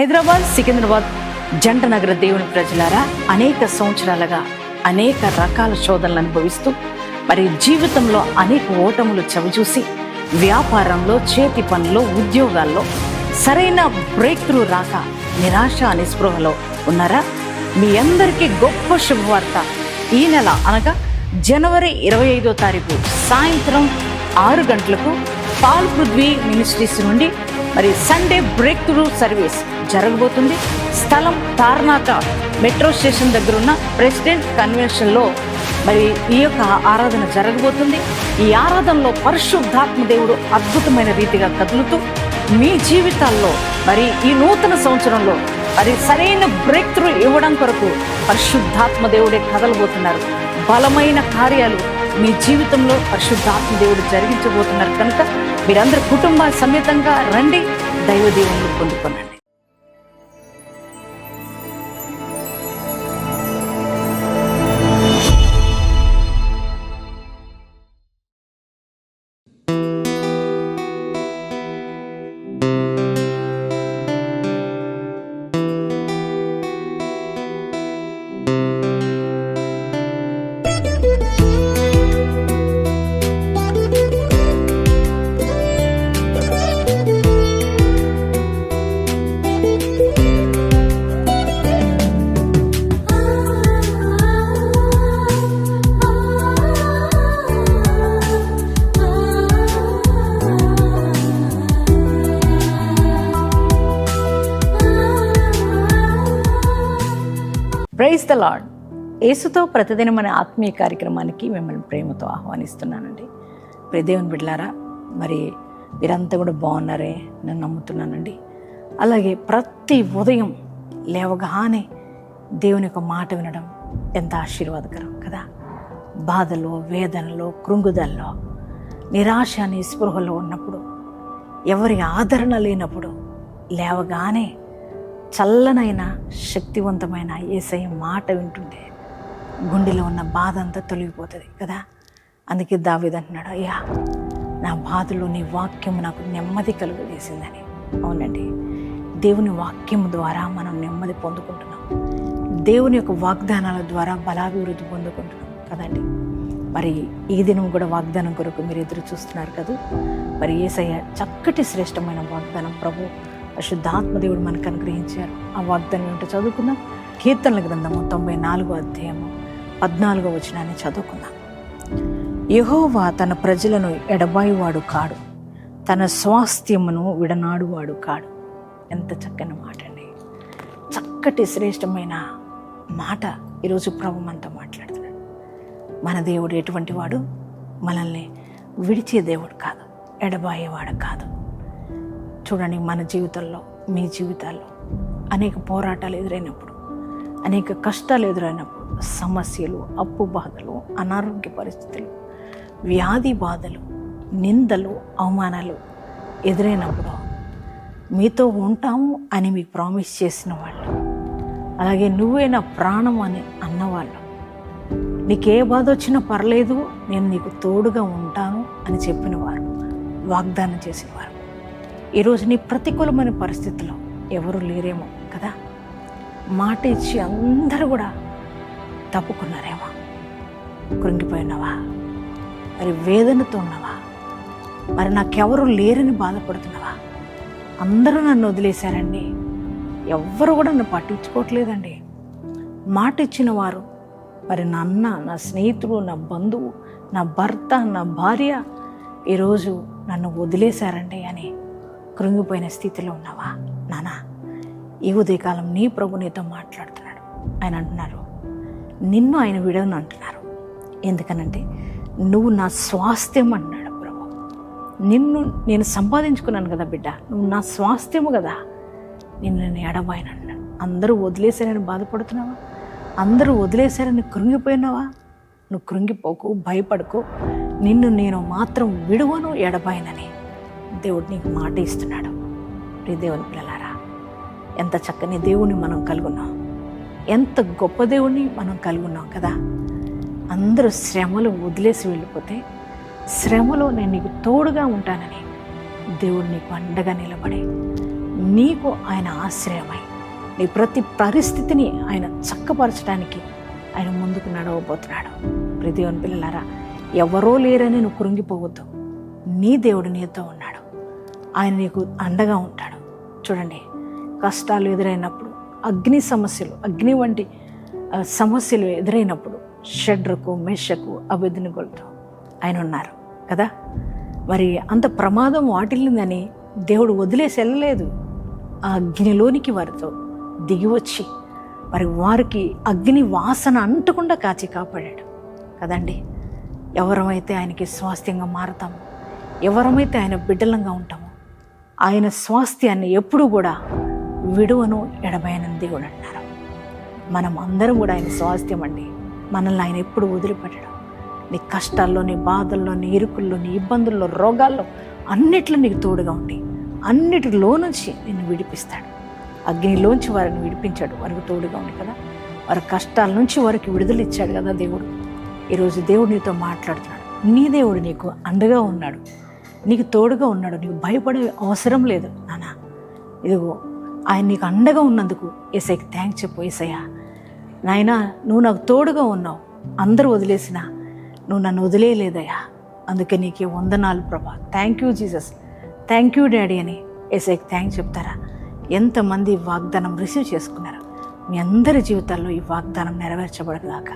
హైదరాబాద్ సికింద్రాబాద్ జంట నగర దేవుని ప్రజలారా అనేక సంవత్సరాలుగా అనేక రకాల శోధనలు అనుభవిస్తూ మరి జీవితంలో అనేక ఓటములు చవిచూసి వ్యాపారంలో చేతి పనుల్లో ఉద్యోగాల్లో సరైన బ్రేక్ త్రూ రాక నిరాశ నిస్పృహలో ఉన్నారా? మీ అందరికీ గొప్ప శుభవార్త ఈ నెల అనగా జనవరి ఇరవై ఐదో తారీఖు సాయంత్రం ఆరు గంటలకు పాల్ పృథ్వీ మినిస్ట్రీస్ నుండి మరి సండే బ్రేక్ త్రూ సర్వీస్ జరగబోతుంది. స్థలం తార్నాక మెట్రో స్టేషన్ దగ్గర ఉన్న ప్రెసిడెంట్ కన్వెన్షన్లో మరి ఈ యొక్క ఆరాధన జరగబోతుంది. ఈ ఆరాధనలో పరిశుద్ధాత్మ దేవుడు అద్భుతమైన రీతిగా కదులుతూ మీ జీవితాల్లో మరి ఈ నూతన సంవత్సరంలో మరి సరైన బ్రేక్ త్రూ ఇవ్వడం కొరకు పరిశుద్ధాత్మ దేవుడే కదలబోతున్నారు. బలమైన కార్యాలు మీ జీవితంలో పరిశుద్ధాత్మ దేవుడు జరిగించబోతున్నారు కనుక మీరందరూ కుటుంబ సమేతంగా రండి దైవ దేవుని పొందుకోనండి. ప్రైజ్ ద లాడ్ యేసుతో ప్రతిదినం అనే ఆత్మీయ కార్యక్రమానికి మిమ్మల్ని ప్రేమతో ఆహ్వానిస్తున్నానండి. ప్రియ దేవుని మరి మీరంతా కూడా బాగున్నారే నేను నమ్ముతున్నానండి. అలాగే ప్రతి ఉదయం లేవగానే దేవుని యొక్క మాట వినడం ఎంత ఆశీర్వాదకరం కదా? బాధలో వేదనలో కృంగుదల్లో నిరాశ నిస్పృహలో ఉన్నప్పుడు ఎవరి ఆదరణ లేనప్పుడు లేవగానే చల్లనైన శక్తివంతమైన ఏసై మాట వింటుంటే గుండెలో ఉన్న బాధ అంతా తొలగిపోతుంది కదా? అందుకే దావిదంటున్నాడు అయ్యా నా బాధలో నీ వాక్యం నాకు నెమ్మది కలుగజేసిందని. అవునండి. దేవుని వాక్యం ద్వారా మనం నెమ్మది పొందుకుంటున్నాం. దేవుని యొక్క వాగ్దానాల ద్వారా బలాభివృద్ధి పొందుకుంటున్నాం కదండి? మరి ఈ దినం కూడా వాగ్దానం కొరకు మీరు ఎదురు చూస్తున్నారు కదా? మరి ఏసయ్య చక్కటి శ్రేష్టమైన వాగ్దానం ప్రభు పరిశుద్ధాత్మదేవుడు మనకు అనుగ్రహించారు. ఆ వాగ్దానం ఏమిటో చదువుకుందాం. కీర్తనల గ్రంథము తొంభై నాలుగో అధ్యాయము పద్నాలుగో వచనాన్ని చదువుకుందాం. యహోవా తన ప్రజలను ఎడబాయివాడు కాడు. తన స్వాస్థ్యమును విడనాడువాడు కాడు. ఎంత చక్కని మాట అండి. చక్కటి శ్రేష్టమైన మాట ఈరోజు ప్రభు మనతో మాట్లాడుతున్నాడు. మన దేవుడు ఎటువంటి వాడు? మనల్ని విడిచే దేవుడు కాదు. ఎడబాయేవాడు కాదు. చూడండి మన జీవితంలో మీ జీవితాల్లో అనేక పోరాటాలు ఎదురైనప్పుడు అనేక కష్టాలు ఎదురైనప్పుడు సమస్యలు అప్పు బాధలు అనారోగ్య పరిస్థితులు వ్యాధి బాధలు నిందలు అవమానాలు ఎదురైనప్పుడు మీతో ఉంటాము అని మీకు ప్రామిస్ చేసిన వాళ్ళు. అలాగే నువ్వే నా ప్రాణం అని అన్నవాళ్ళు. నీకే బాధ వచ్చినా పర్లేదు నేను నీకు తోడుగా ఉంటాను అని చెప్పిన వారు వాగ్దానం చేసేవారు. ఈరోజు నీ ప్రతికూలమైన పరిస్థితుల్లో ఎవరు లేరేమో కదా? మాట ఇచ్చి అందరూ కూడా తప్పుకున్నారేమో. కృంగిపోయినావా? మరి వేదనతో ఉన్నవా? మరి నాకెవరు లేరని బాధపడుతున్నావా? అందరూ నన్ను వదిలేశారండి. ఎవ్వరు కూడా నన్ను పట్టించుకోవట్లేదండి. మాట ఇచ్చిన వారు మరి నా అన్న నా స్నేహితుడు నా బంధువు నా భర్త నా భార్య ఈరోజు నన్ను వదిలేశారండి అని కృంగిపోయిన స్థితిలో ఉన్నావా? నానా ఈ ఉదయకాలం నీ ప్రభు నీతో మాట్లాడుతున్నాడు. ఆయన అంటున్నారు నిన్ను ఆయన విడవను అంటున్నారు. ఎందుకనంటే నువ్వు నా స్వాస్థ్యం అన్నాడు ప్రభు. నిన్ను నేను సంపాదించుకున్నాను కదా బిడ్డ నువ్వు నా స్వాస్థ్యము కదా. నిన్ను నేను ఎడబాయను అన్నాడు. అందరూ వదిలేశారని బాధపడుతున్నావా? అందరూ వదిలేశారని కృంగిపోయినావా? నువ్వు కృంగిపోకు భయపడకు. నిన్ను నేను మాత్రం విడువను ఎడబాయనని. దేవుడు నీకు మాట ఇస్తున్నాడు. ప్రియ దేవుని పిల్లలారా ఎంత చక్కని దేవుని మనం కలుగున్నాం. ఎంత గొప్ప దేవుని మనం కలుగున్నాం కదా. అందరూ శ్రమలు వదిలేసి వెళ్ళిపోతే శ్రమలో నేను నీకు తోడుగా ఉంటానని దేవుడు నీకు అండగా నిలబడి నీకు ఆయన ఆశ్రయమై నీ ప్రతి పరిస్థితిని ఆయన చక్కపరచడానికి ఆయన ముందుకు నడవబోతున్నాడు. ప్రతివన్ పిల్లలారా ఎవరో లేరని నువ్వు కృంగిపోవద్దు. నీ దేవుడు నీతో ఉన్నాడు. ఆయన నీకు అండగా ఉంటాడు. చూడండి కష్టాలు ఎదురైనప్పుడు అగ్ని సమస్యలు అగ్ని వంటి సమస్యలు ఎదురైనప్పుడు షడ్రకు మేషకు అభిధినిగొలతో ఆయన ఉన్నారు కదా? మరి అంత ప్రమాదం వాటిల్లిందని దేవుడు వదిలేసి వెళ్ళలేదు. ఆ అగ్నిలోనికి వారితో దిగి వచ్చి మరి వారికి అగ్ని వాసన అంటకుండా కాచి కాపాడాడు. కదండి ఎవరమైతే ఆయనకి స్వాస్థ్యంగా మారతామో ఎవరమైతే ఆయన బిడ్డలంగా ఉంటాం ఆయన స్వాస్థ్యాన్ని ఎప్పుడూ కూడా విడువను ఎడబాయనని దేవుడు అంటున్నారు. మనం అందరం కూడా ఆయన స్వాస్థ్యం అండి. మనల్ని ఆయన ఎప్పుడు వదిలిపెట్టడం. నీ కష్టాల్లో నీ బాధల్లో నీ ఇరుకుల్లో నీ ఇబ్బందుల్లో రోగాల్లో అన్నిట్లో నీకు తోడుగా ఉండి అన్నిటిలో నుంచి నిన్ను విడిపిస్తాడు. అగ్నిలోంచి వారిని విడిపించాడు. వారికి తోడుగా ఉంది కదా? వారి కష్టాల నుంచి వారికి విడుదల ఇచ్చాడు కదా దేవుడు. ఈరోజు దేవుడు నీతో మాట్లాడుతున్నాడు. నీ దేవుడు నీకు అండగా ఉన్నాడు. నీకు తోడుగా ఉన్నాడు నీకు భయపడే అవసరం లేదు నానా. ఇదిగో ఆయన నీకు అండగా ఉన్నందుకు ఏసైకి థ్యాంక్స్ చెప్పు ఏసయ్యా. నాయనా నువ్వు నాకు తోడుగా ఉన్నావు అందరూ వదిలేసినా నువ్వు నన్ను వదిలేయలేదయ్యా. అందుకే నీకే వందనాలు ప్రభా. Thank you Jesus thank you daddy అని ఏసైకి థ్యాంక్స్ చెప్తారా? ఎంతమంది వాగ్దానం రిసీవ్ చేసుకున్నారు. మీ అందరి జీవితాల్లో ఈ వాగ్దానం నెరవేర్చబడగాక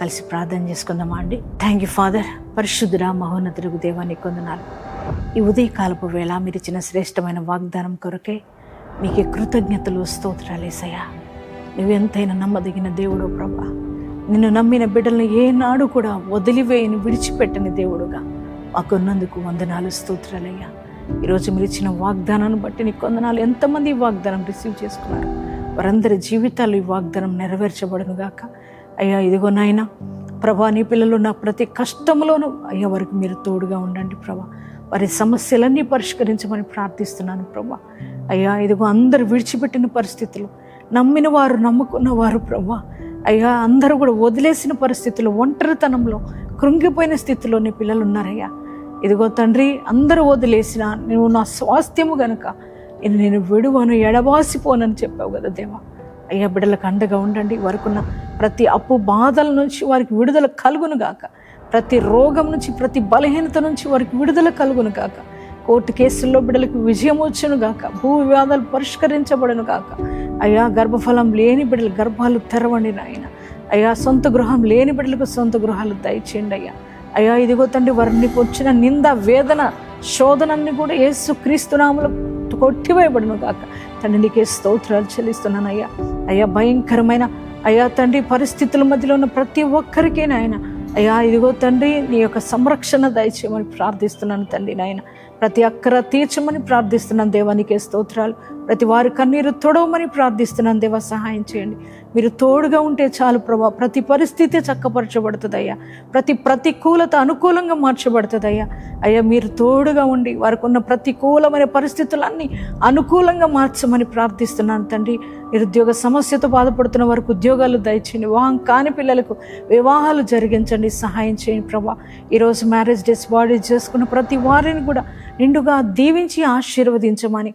కలిసి ప్రార్థన చేసుకుందామా అండి? థ్యాంక్ యూ ఫాదర్ పరిశుద్ధుడా మహోన్నతులకు దేవానికి కొందనాలు ఈ ఉదయకాలపు వేళ మీరు ఇచ్చిన శ్రేష్టమైన వాగ్దానం కొరకే మీకే కృతజ్ఞతలు స్తోత్రాలేసయ్యా నువ్వెంతైనా నమ్మదగిన దేవుడు ప్రభా. నిన్ను నమ్మిన బిడ్డలను ఏనాడు కూడా వదిలివేయని విడిచిపెట్టని దేవుడుగా మాకున్నందుకు వందనాలు స్తోత్రాలయ్యా ఈరోజు మీరు ఇచ్చిన వాగ్దానాన్ని బట్టి నీ కొందనాలు ఎంతమంది ఈ వాగ్దానం రిసీవ్ చేసుకున్నారు? వారందరి జీవితాలు ఈ వాగ్దానం నెరవేర్చబడును గాక. అయ్యా ఇదిగో నాయనా ప్రభా నీ పిల్లలు నా ప్రతి కష్టంలోనూ అయ్యా వరకు మీరు తోడుగా ఉండండి ప్రభా. వారి సమస్యలన్నీ పరిష్కరించమని ప్రార్థిస్తున్నాను ప్రభా. అయ్యా ఇదిగో అందరు విడిచిపెట్టిన పరిస్థితులు నమ్మిన వారు నమ్ముకున్న వారు ప్రభా. అయ్యా అందరూ కూడా వదిలేసిన పరిస్థితులు ఒంటరితనంలో కృంగిపోయిన స్థితిలో నీ పిల్లలు ఉన్నారయ్యా. ఇదిగో తండ్రి అందరూ వదిలేసిన నువ్వు నా స్వాస్థ్యము గనుక నేను నేను విడువను ఎడవాసిపోనని చెప్పావు కదా దేవా. అయ్యా బిడ్డలకు అండగా ఉండండి. వారికున్న ప్రతి అప్పు బాధల నుంచి వారికి విడుదల కలుగును గాక. ప్రతి రోగం నుంచి ప్రతి బలహీనత నుంచి వారికి విడుదల కలుగును కాక కోర్టు కేసుల్లో బిడ్డలకు విజయం వచ్చును గాక. భూ వివాదాలు పరిష్కరించబడను గాక. అయ్యా గర్భఫలం లేని బిడ్డలు గర్భాలు తెరవండి నాయన. అయ్యా సొంత గృహం లేని బిడ్డలకు సొంత గృహాలు దయచేయండి అయ్యా. అయ్యా ఇదిగో తండ్రి వారిని వచ్చిన నింద వేదన శోధనన్ని కూడా ఏసు క్రీస్తునాములు కొట్టివేయబడును గాక. తండ్రి నీకే స్తోత్రాలు చెల్లిస్తున్నాను అయ్యా. అయ్యా భయంకరమైన అయ్యా తండ్రి పరిస్థితుల మధ్యలో ఉన్న ప్రతి ఒక్కరికే నాయన అయ్యా ఇదిగో తండ్రి నీ యొక్క సంరక్షణ దయచేయమని ప్రార్థిస్తున్నాను తండ్రి నాయన. ప్రతి అక్కర తీర్చమని ప్రార్థిస్తున్నాను దేవానికి స్తోత్రాలు. ప్రతి వారి కన్నీరు తొడవమని ప్రార్థిస్తున్నాను. దేవా సహాయం చేయండి. మీరు తోడుగా ఉంటే చాలు ప్రభా. ప్రతి పరిస్థితి చక్కపరచబడుతుందయ్యా. ప్రతి ప్రతికూలత అనుకూలంగా మార్చబడుతుందయ్యా. అయ్యా మీరు తోడుగా ఉండి వారికి ఉన్న ప్రతికూలమైన పరిస్థితులన్నీ అనుకూలంగా మార్చమని ప్రార్థిస్తున్నాను తండ్రి. నిరుద్యోగ సమస్యతో బాధపడుతున్న వారికి ఉద్యోగాలు దయచేయండి. వివాహం కాని పిల్లలకు వివాహాలు జరిగించండి. సహాయం చేయండి ప్రభా. ఈరోజు మ్యారేజ్ డేస్ బాడీ చేసుకున్న ప్రతి వారిని కూడా నిండుగా దీవించి ఆశీర్వదించమని